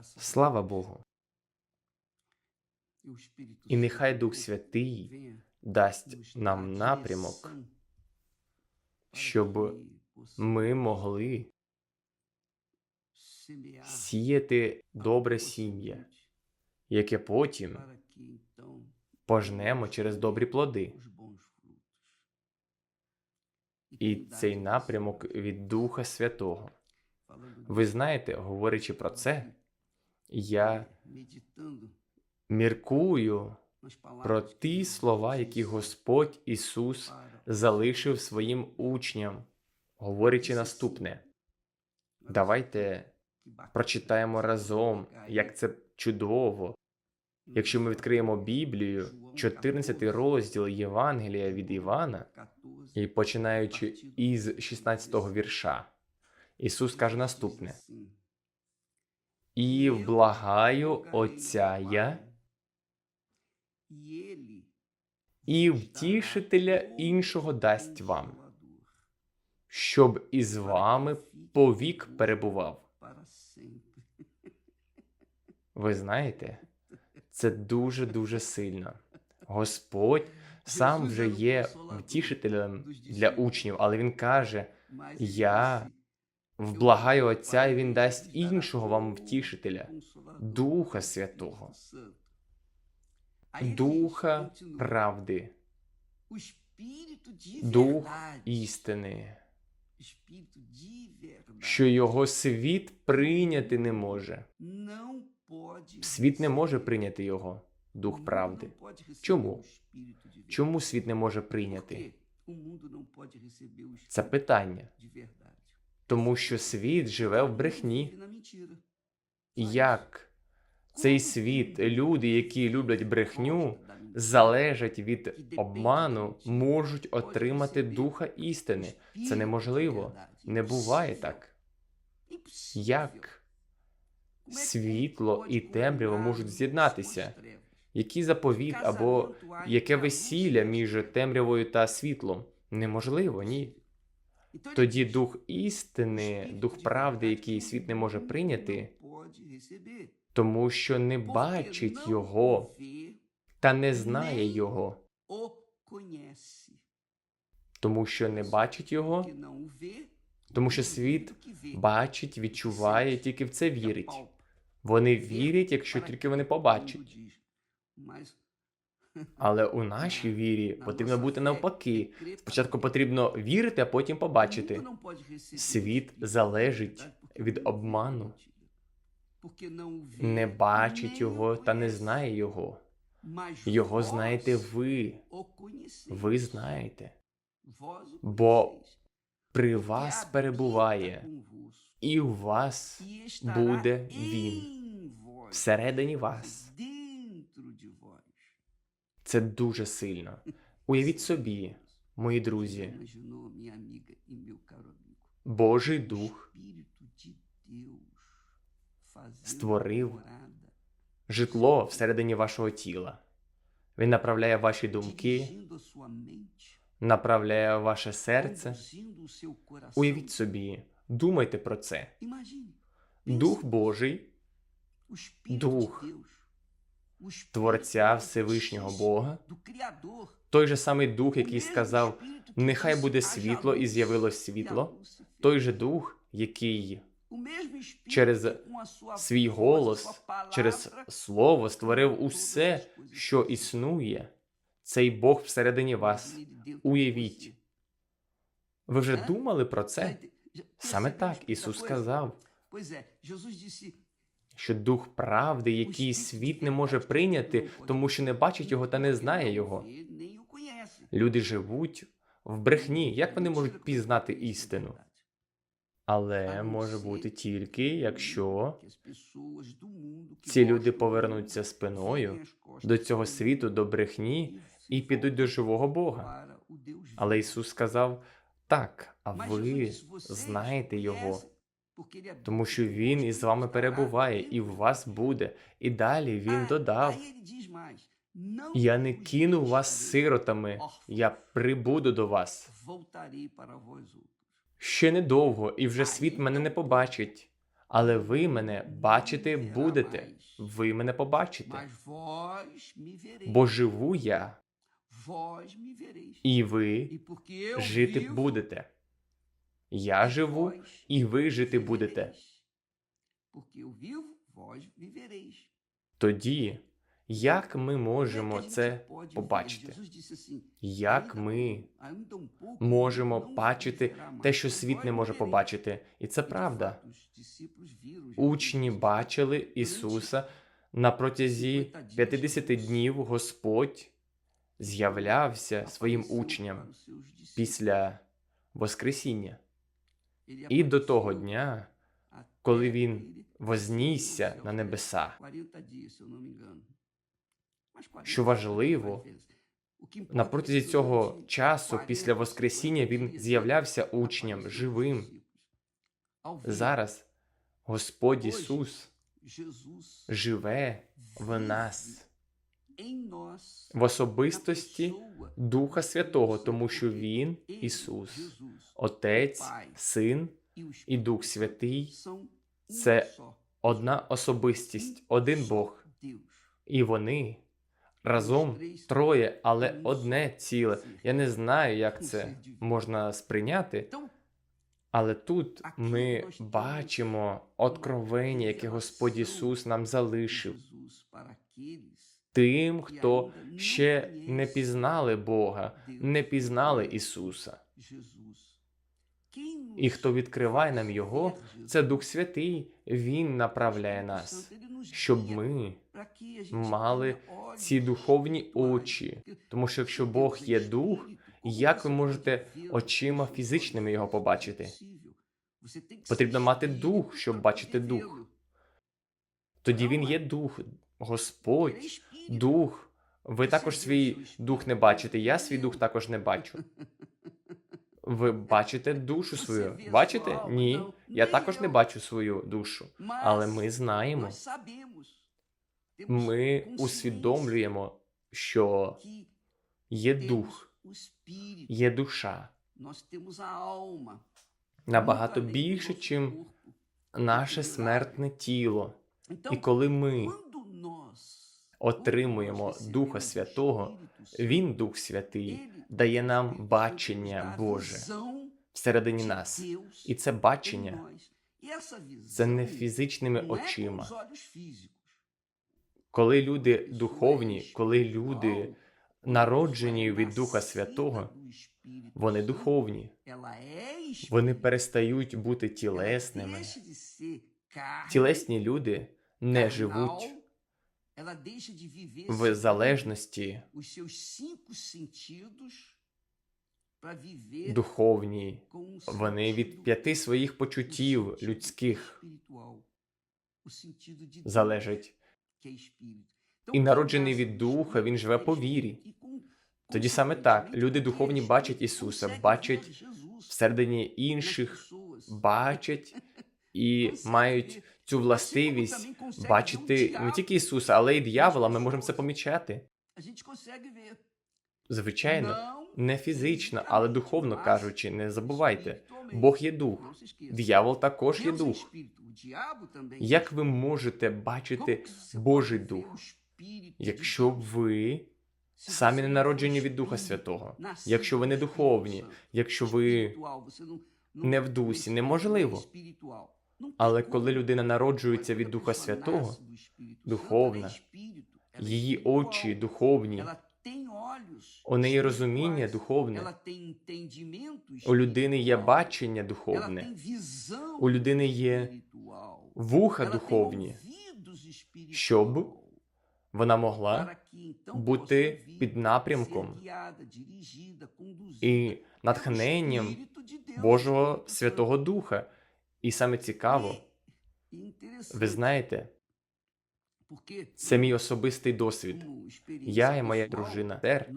Слава Богу! І нехай Дух Святий дасть нам напрямок, щоб ми могли сіяти добре сім'я, яке потім пожнемо через добрі плоди. І цей напрямок від Духа Святого. Ви знаєте, говорячи про це, я міркую про ті слова, які Господь Ісус залишив своїм учням, говорячи наступне. Давайте прочитаємо разом, як це чудово. Якщо ми відкриємо Біблію, 14 розділ Євангелія від Івана, і починаючи із 16-го вірша, Ісус каже наступне: І вблагаю Отця я і втішителя іншого дасть вам, щоб із вами повік перебував. Ви знаєте, це дуже дуже сильно. Господь сам вже є втішителем для учнів, але він каже: Я вблагаю Отця, і він дасть іншого вам втішителя, Духа Святого, Духа правди, Дух істини, що його світ прийняти не може. Світ не може прийняти його, дух правди. Чому? Чому світ не може прийняти? Це питання. Тому що світ живе в брехні. Як цей світ, люди, які люблять брехню, залежать від обману, можуть отримати духа істини. Це неможливо. Не буває так. Як світло і темрява можуть з'єднатися? Який заповіт або яке весілля між темрявою та світлом? Неможливо, ні. Тоді дух істини, дух правди, який світ не може прийняти, тому що не бачить його та не знає його, тому що не бачить його, тому що світ бачить, відчуває, тільки в це вірить. Вони вірять, якщо тільки вони побачать. Але у нашій вірі потрібно бути навпаки. Спочатку потрібно вірити, а потім побачити. Світ залежить від обману, не бачить його та не знає його. Його знаєте ви. Ви знаєте, бо при вас перебуває, і у вас буде він всередині вас. Це дуже сильно. Уявіть собі, мої друзі, Божий Дух створив житло всередині вашого тіла. Він направляє ваші думки, направляє ваше серце. Уявіть собі, думайте про це. Дух Божий, Дух Творця Всевишнього Бога, той же самий Дух, який сказав: Нехай буде світло, і з'явилось світло, той же Дух, який через свій голос, через слово створив усе, що існує, цей Бог всередині вас. Уявіть. Ви вже думали про це? Саме так Ісус сказав, що дух правди, який світ не може прийняти, тому що не бачить його та не знає його. Люди живуть в брехні. Як вони можуть пізнати істину? Але може бути тільки, якщо ці люди повернуться спиною до цього світу, до брехні і підуть до живого Бога. Але Ісус сказав так, а ви знаєте Його, тому що Він із вами перебуває, і в вас буде. І далі Він додав: Я не кину вас сиротами, я прибуду до вас. Ще недовго, і вже світ мене не побачить. Але ви мене бачити будете. Ви мене побачите. Бо живу я, і ви жити будете. Я живу, і ви жити будете. Тоді, як ми можемо це побачити? Як ми um- um можемо бачити те, що e світ не може побачити? І це E, правда. Учні бачили Ісуса на протязі 50 днів Господь з'являвся своїм учням після Воскресіння. І до того дня, коли він вознісся на небеса. 40 dias, se eu não me engano. Mas 40 Що важливо, На протязі цього часу 40, після Воскресіння він 50 з'являвся учням живим. Зараз Господь Ісус живе в нас в особистості Духа Святого, тому що Він Ісус, Отець, Син e і Дух Святий um це одна особистість, один Бог. І вони разом троє, але одне ціле. Я не знаю, як це можна сприйняти, але тут ми бачимо откровення, яке Господь Ісус нам залишив тим, хто ще не пізнали Бога, не пізнали Ісуса. І хто відкриває нам Його, це Дух Святий, Він направляє нас, щоб ми мали ці духовні очі. Тому що якщо Бог є дух, як ви можете очима фізичними його побачити? Потрібно мати дух, щоб бачити дух. Тоді Він є дух, Господь. Дух. Ви також свій дух не бачите, я свій дух також не бачу. Ви бачите душу свою? Бачите? Ні. Я також не бачу свою душу. Але ми знаємо, ми усвідомлюємо, що є дух, є душа. Набагато більше, чим наше смертне тіло. І коли ми отримуємо Духа Святого, Він, Дух Святий, дає нам бачення Боже всередині нас. І це бачення це не фізичними очима. Коли люди духовні, коли люди народжені від Духа Святого, вони духовні. Вони перестають бути тілесними. Тілесні люди не живуть в залежності o Вони від п'яти своїх почуттів людських залежать. І народжений від Духа, він живе по вірі. E Тоді саме так, люди духовні бачать Ісуса, бачать всередині інших, бачать і мають. Цю властивість бачити не тільки Ісуса, але й диявола. Ми можемо це помічати. Звичайно, не фізично, але духовно кажучи, не забувайте. Бог є дух, диявол також є дух. Як ви можете бачити Божий дух, якщо ви самі не народжені від Духа Святого, якщо ви не духовні, якщо ви не в дусі, неможливо. Але коли людина народжується від Духа Святого, духовна, її очі духовні, у неї розуміння духовне, у людини є бачення духовне, у людини є вуха духовні, щоб вона могла бути під напрямком і натхненням Божого. Святого Духа. І саме цікаво, ви знаєте, це мій особистий досвід. Я і моя дружина Тер,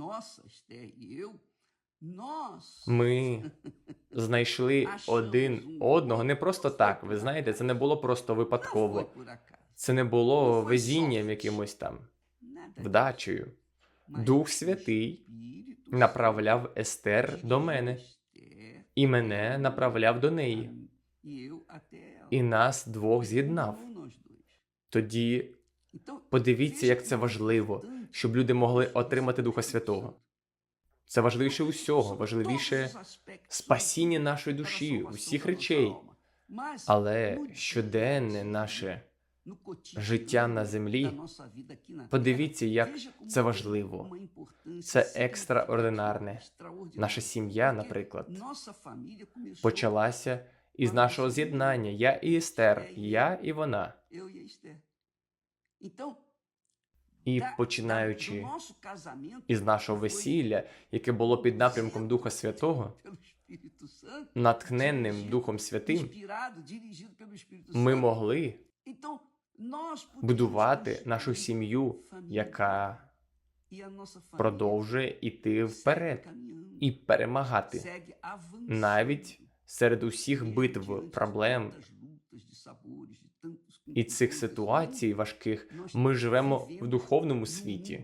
ми знайшли один одного не просто так. Ви знаєте, це не було просто випадково. Це не було везінням якимось там, вдачею. Дух Святий направляв Естер до мене і мене направляв до неї. E і нас двох з'єднав. Тоді подивіться, як це важливо, щоб люди могли отримати Духа Святого. Це важливіше усього, важливіше спасіння нашої душі, усіх речей. Але щоденне наше життя на землі, подивіться, як це важливо. Це екстраординарне. Наша сім'я, наприклад, почалася із нашого з'єднання. Я і Естер, я і вона. e І починаючи із нашого весілля, яке було під напрямком Духа Святого, натхненним Духом Святим, ми могли будувати нашу сім'ю, яка e продовжує іти вперед і перемагати навіть серед усіх битв, проблем і цих ситуацій важких. Ми живемо в духовному світі,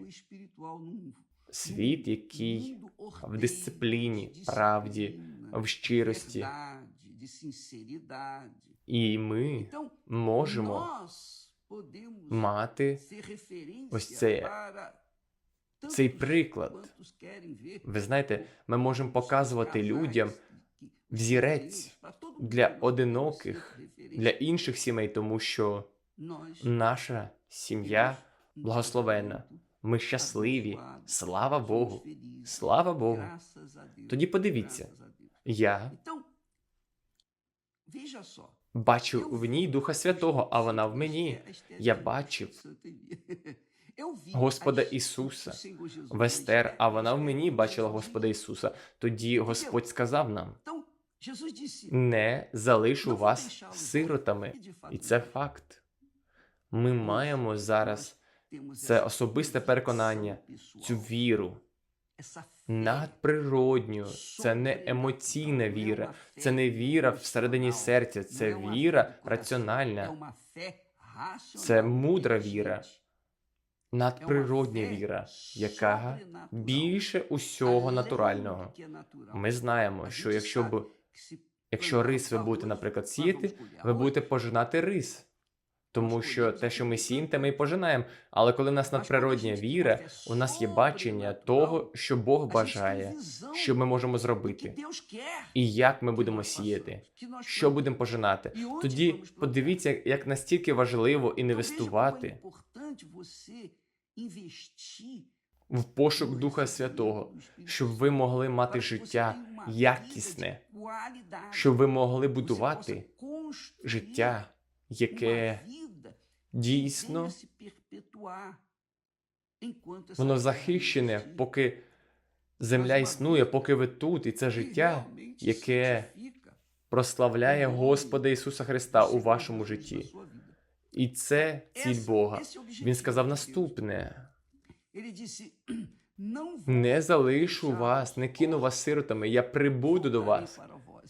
mundo світ, який в дисципліні, правді, в щирості. І ми можемо мати ось це- цей приклад. Ви знаєте, ми можемо показувати людям взірець для одиноких, для інших сімей, тому що наша сім'я благословенна. Ми щасливі. Слава Богу. Слава Богу. Тоді подивіться. Я бачив в ній Духа Святого, а вона в мені. Я бачив Господа Ісуса в Естер, а вона в мені бачила Господа Ісуса. Тоді Господь сказав нам: не залишу вас сиротами. І це факт. Ми маємо зараз це особисте переконання, цю віру. Надприродню. Це не емоційна віра, це не віра всередині серця, це віра раціональна, це мудра віра, надприродня віра, яка більше усього натурального. Ми знаємо, що якщо б якщо рис ви будете, наприклад, сіяти, ви будете пожинати рис. Тому що те, що ми сіємо, те ми і пожинаємо. Але коли в нас надприродня віра, у нас є бачення того, що Бог бажає, що ми можемо зробити, і як ми будемо сіяти, що будемо пожинати. Тоді подивіться, як настільки важливо інвестувати в пошук Духа Святого, щоб ви могли мати життя якісне, щоб ви могли будувати життя, яке дійсно воно захищене, поки земля існує, поки ви тут, і це життя, яке прославляє Господа Ісуса Христа у вашому житті. І це ціль Бога. Він сказав наступне: не залишу вас, не кину вас сиротами, я прибуду до вас.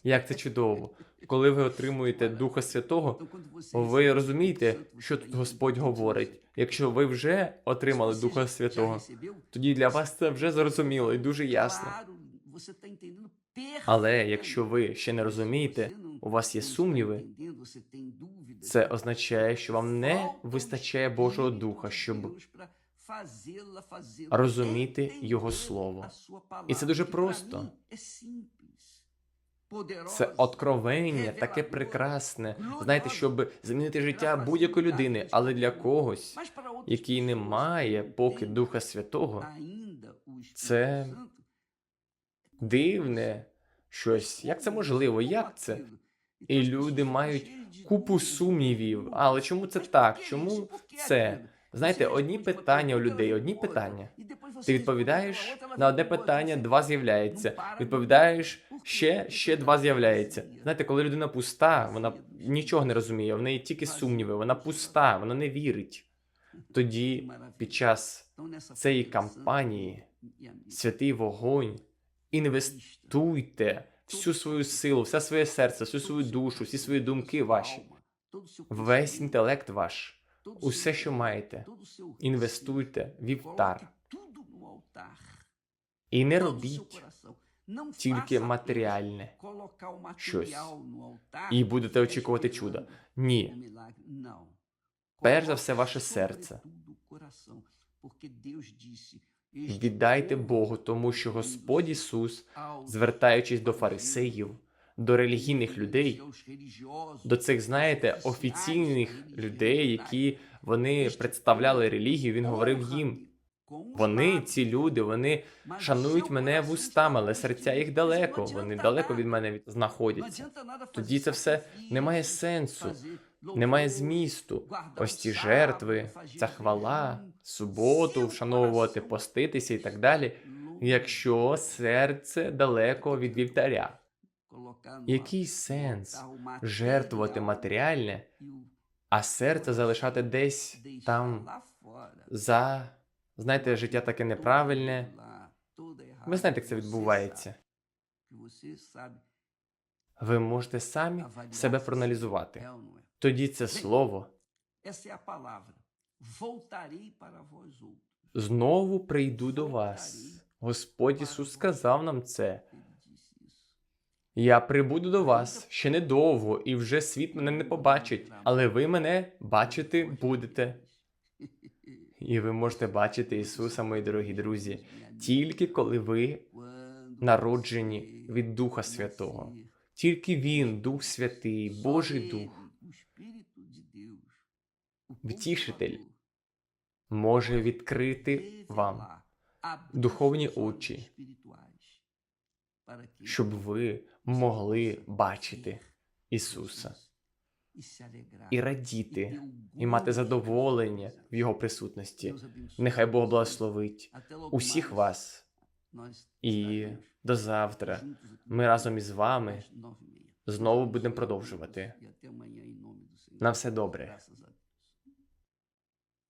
Як це чудово! Коли ви отримуєте Духа Святого, ви розумієте, що тут Господь говорить. Якщо ви вже отримали Духа Святого, тоді для вас це вже зрозуміло і дуже ясно. Але якщо ви ще не розумієте, у вас є сумніви, це означає, що вам не вистачає Божого Духа, щоб розуміти Його Слово. І це дуже просто. Це откровення таке прекрасне. Знаєте, щоб змінити життя будь-якої людини, але для когось, який не має поки Духа Святого, це дивне щось. Як це можливо? Як це? І люди мають купу сумнівів. Але чому це так? Чому це? Знаєте, одні питання у людей, одні питання. Ти відповідаєш на одне питання, два з'являється. Відповідаєш ще, ще два з'являється. Знаєте, коли людина пуста, вона нічого не розуміє, в неї тільки сумніви, вона пуста, вона не вірить. Тоді під час цієї кампанії святий вогонь, інвестуйте всю свою силу, все своє серце, всю свою душу, всі свої думки ваші, весь інтелект ваш, усе, що маєте, інвестуйте в вівтар. І не робіть тільки матеріальне, щось. і будете e очікувати чуда. Ні, перш за все ваше серце. Віддайте Богу, тому що Господь Ісус, звертаючись до фарисеїв, до релігійних людей, до цих, знаєте, офіційних людей, які вони представляли релігію, він говорив їм. Вони, ці люди, вони шанують мене вустами, але серця їх далеко. Вони далеко від мене знаходяться. Тоді це все не має сенсу, немає змісту. Ось ці жертви, ця хвала, суботу, вшановувати, поститися і так далі. Якщо серце далеко від вівтаря, який сенс жертвувати матеріальне, а серце залишати десь там за знаєте, життя таке неправильне. Ви знаєте, як це відбувається. Ви можете самі себе проаналізувати. Тоді це слово знову прийду до вас. Господь Ісус сказав нам це. Я прибуду до вас ще недовго, і вже світ мене не побачить, але ви мене бачити будете. І ви можете бачити Ісуса, мої дорогі друзі, тільки коли ви народжені від Духа Святого. Тільки Він, Дух Святий, Божий Дух, Втішитель, може відкрити вам, духовні очі, щоб ви могли бачити Ісуса і радіти, і мати задоволення в Його присутності. Нехай Бог благословить усіх вас. І до завтра ми разом із вами знову будемо продовжувати. На все добре.